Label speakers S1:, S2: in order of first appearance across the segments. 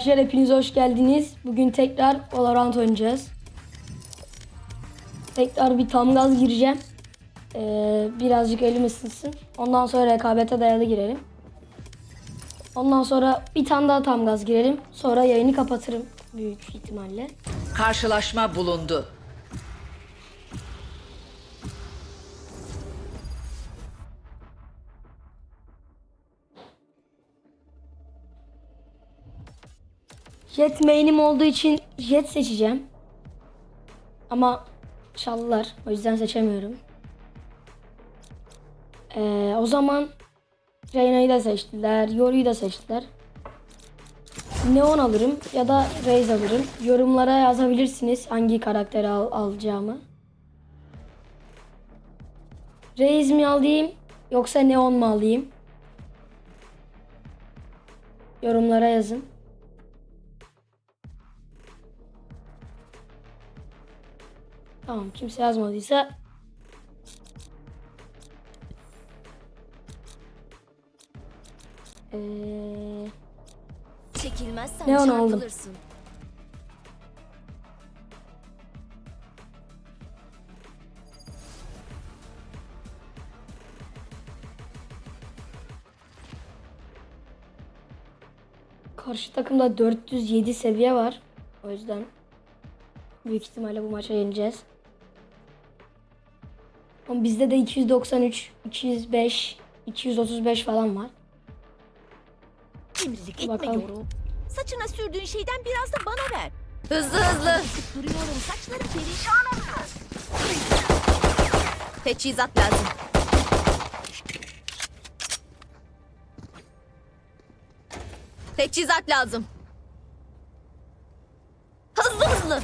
S1: Arkadaşlar hepiniz hoş geldiniz. Bugün tekrar Valorant oynayacağız. Tekrar bir tam gaz gireceğim. Ee, birazcık elim ısınsın. Ondan sonra rekabete dayalı girelim. Ondan sonra bir tane daha tam gaz girelim. Sonra yayını kapatırım büyük ihtimalle.
S2: Karşılaşma bulundu.
S1: Jet main'im olduğu için jet seçeceğim. Ama çaldılar. O yüzden seçemiyorum. Ee, o zaman Reyna'yı da seçtiler. Yoru'yu da seçtiler. Neon alırım ya da Raze alırım. Yorumlara yazabilirsiniz hangi karakteri al- alacağımı. Raze mi alayım yoksa Neon mu alayım? Yorumlara yazın. Tamam kimse yazmadıysa ee,
S3: Çekilmezsen
S1: Ne onu aldım?
S3: çarpılırsın.
S1: karşı takımda 407 seviye var. O yüzden büyük ihtimalle bu maça yeneceğiz. Ama bizde de 293, 205, 235 falan var.
S3: Cimrilik etme
S1: Bakalım.
S3: yorum. Saçına sürdüğün şeyden biraz da bana ver.
S2: Hızlı hızlı.
S3: Duruyorum saçlarım perişan oluyor. Teçhizat lazım. Teçhizat lazım. Hızlı hızlı.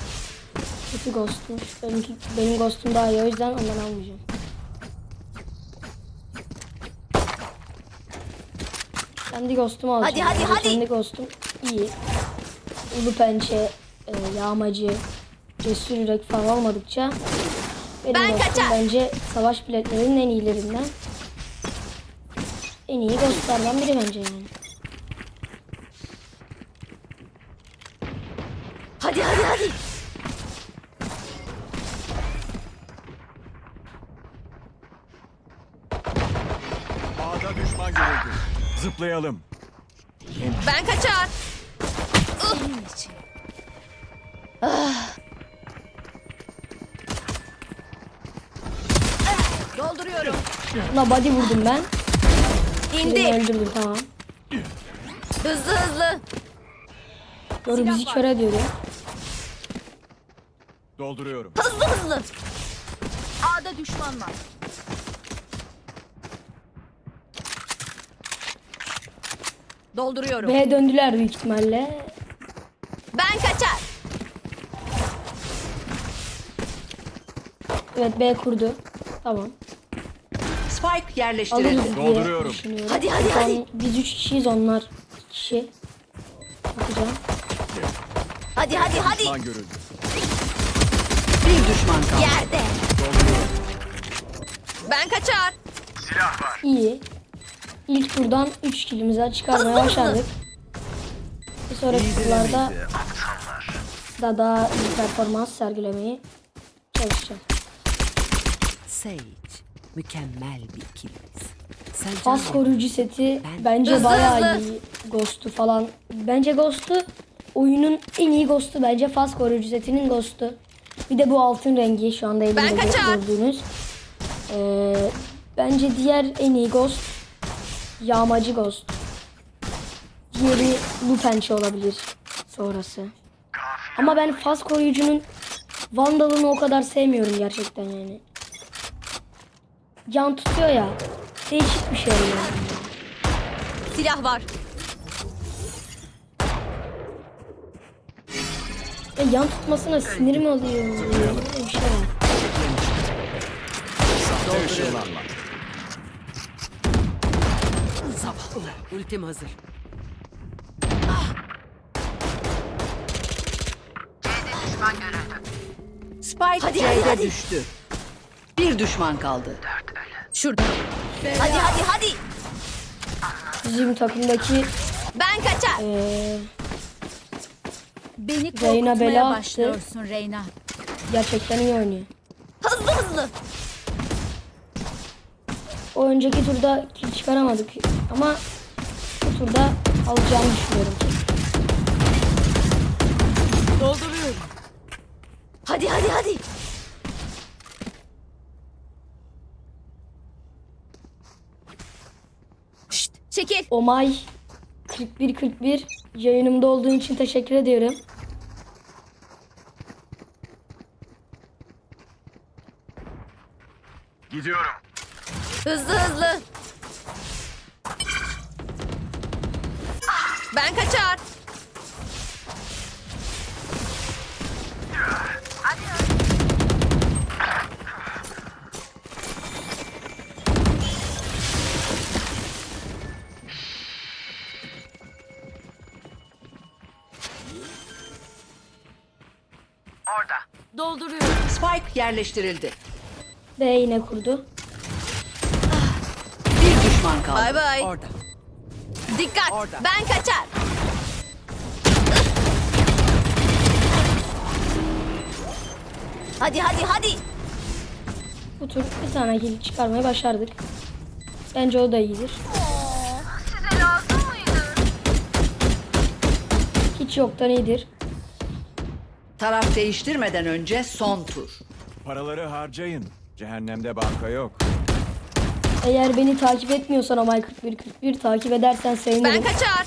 S1: Kötü ghost'um. Benimki, benim ghost'um daha iyi o yüzden ondan almayacağım. Kendi ghost'umu alacağım.
S3: Hadi, hadi, hadi.
S1: Kendi ghost'um iyi. Ulu pençe, e, yağmacı, cesur yürek falan olmadıkça benim
S3: Ben
S1: ghost'um
S3: kaçar.
S1: bence savaş biletlerinin en iyilerinden. En iyi ghost'lardan biri bence yani.
S3: Hadi hadi hadi.
S4: A'da düşman görüldü. Zıplayalım.
S3: Ben kaçar. Dolduruyorum.
S1: Buna body vurdum ben. Birini
S3: İndi.
S1: öldürdüm tamam.
S3: Hızlı hızlı.
S1: Doğru bizi kör ediyor ya.
S4: Dolduruyorum.
S3: Hızlı hızlı. A'da düşman var. Dolduruyorum.
S1: B'ye döndüler büyük ihtimalle.
S3: Ben kaçar.
S1: Evet B kurdu. Tamam.
S2: Spike
S1: Alırız
S2: yerleştirildi.
S1: diye
S4: Dolduruyorum.
S1: düşünüyorum.
S3: Hadi, hadi,
S1: Son-
S3: hadi.
S1: Biz üç kişiyiz onlar iki kişi. Bakacağım.
S3: Hadi hadi hadi.
S4: Düşman görüldü.
S2: Bir düşman kaldı.
S3: Yerde. Ben kaçar.
S1: İyi. İlk turdan 3 kilimizi çıkarmaya başardık. Bir sonraki turlarda da daha iyi performans sergilemeyi çalışacağım.
S5: Sage, mükemmel bir ikiliyiz.
S1: Fas koruyucu seti bence
S3: Hızlı,
S1: bayağı
S3: hızlı.
S1: iyi. Ghost'u falan. Bence Ghost'u oyunun en iyi Ghost'u bence Fas koruyucu setinin Ghost'u. Bir de bu altın rengi şu anda elimde
S3: Ben
S1: gördüğünüz. Ee, bence diğer en iyi Ghost Yağmacı Ghost. Diğeri Lupençe olabilir sonrası. Ama ben Fas koruyucunun Vandal'ını o kadar sevmiyorum gerçekten yani. Can tutuyor ya. Değişik bir şey yani.
S3: Silah var.
S1: Ya yan tutmasına sinirim oluyor. Bir şey var.
S4: Sahte ışınlanma.
S5: Ultim hazır.
S2: Spike
S3: Hadi,
S2: C'de
S3: hadi,
S2: düştü. Bir düşman kaldı.
S3: Şurada. Hadi hadi hadi.
S1: Bizim takımdaki
S3: Ben kaçar.
S1: eee
S3: Beni
S1: Reyna bela attı.
S3: başlıyorsun Reyna.
S1: Gerçekten iyi oynuyor.
S3: Hızlı hızlı.
S1: O önceki turda kill çıkaramadık ama bu turda alacağını düşünüyorum.
S3: Dolduruyorum. Hadi hadi hadi. Şşt, çekil.
S1: Omay 41 41 yayınımda olduğun için teşekkür ediyorum.
S4: Gidiyorum.
S3: Hızlı hızlı. Ben kaçar. Dolduruyorum.
S2: Spike yerleştirildi.
S1: B yine kurdu.
S2: Bir düşman kaldı.
S3: Bay bay.
S5: Orada.
S3: Dikkat.
S2: Orada.
S3: Ben kaçar. Hadi hadi hadi.
S1: Bu tur bir tane kill çıkarmayı başardık. Bence o da iyidir.
S3: Size lazım mıydı?
S1: Hiç yoktan iyidir.
S2: Taraf değiştirmeden önce son tur.
S4: Paraları harcayın. Cehennemde banka yok.
S1: Eğer beni takip etmiyorsan Omay 41 41 takip edersen
S3: Ben
S1: sevinirim.
S3: kaçar.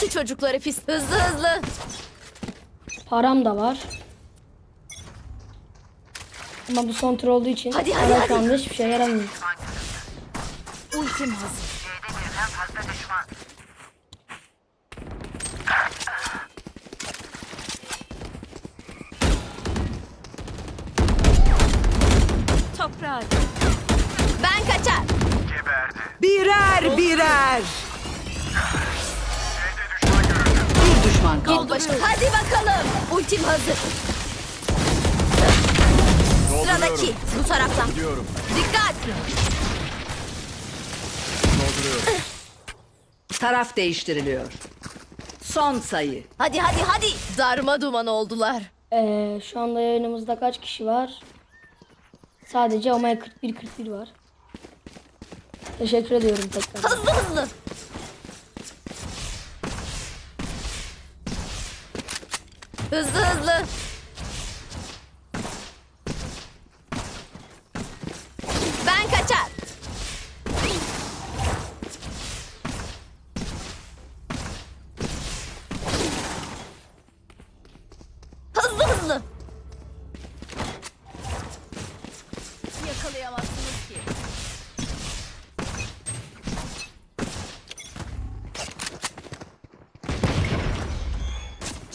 S3: Şu çocukları pis. Hızlı hızlı.
S1: Param da var. Ama bu son tur olduğu için
S3: Hadi, hadi, hadi.
S1: şu anda hiçbir şey yaramıyor.
S3: Ultim hazır. Toprağa. Ben kaçar.
S5: Birer birer.
S3: Yılbaşı. Hadi bakalım. Ultim hazır. Sıradaki bu taraftan.
S4: Gidiyorum.
S3: Dikkat.
S4: Dolduruyorum.
S2: Taraf değiştiriliyor. Son sayı.
S3: Hadi hadi hadi. Darma duman oldular.
S1: Ee, şu anda yayınımızda kaç kişi var? Sadece Omay 41 41 var. Teşekkür ediyorum tekrar.
S3: Hızlı hızlı. Hızlı hızlı.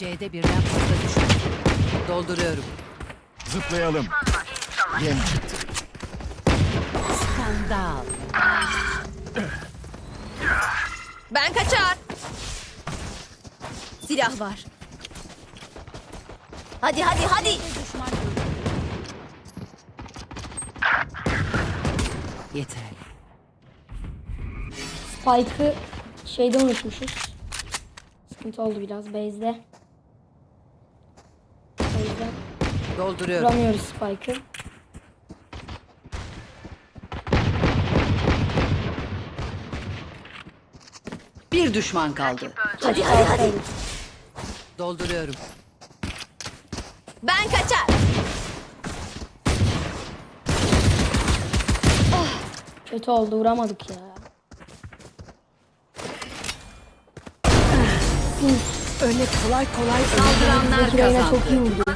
S5: C'de birden fazla düşman. Dolduruyorum.
S4: Zıplayalım. Yem çıktı.
S5: Skandal.
S3: Ben kaçar. Silah var. Hadi hadi hadi.
S5: Yeterli.
S1: Spike'ı şeyde unutmuşuz. Sıkıntı oldu biraz base'de. Base'de
S5: Dolduruyorum.
S1: vuramıyoruz Spike'ı.
S2: Bir düşman kaldı.
S3: Hadi hadi hadi.
S5: Dolduruyorum.
S3: Ben kaçar.
S1: Kötü oldu vuramadık ya.
S5: Öyle kolay kolay
S3: Saldıranlar
S2: kazandı.
S1: çok iyi vurdu.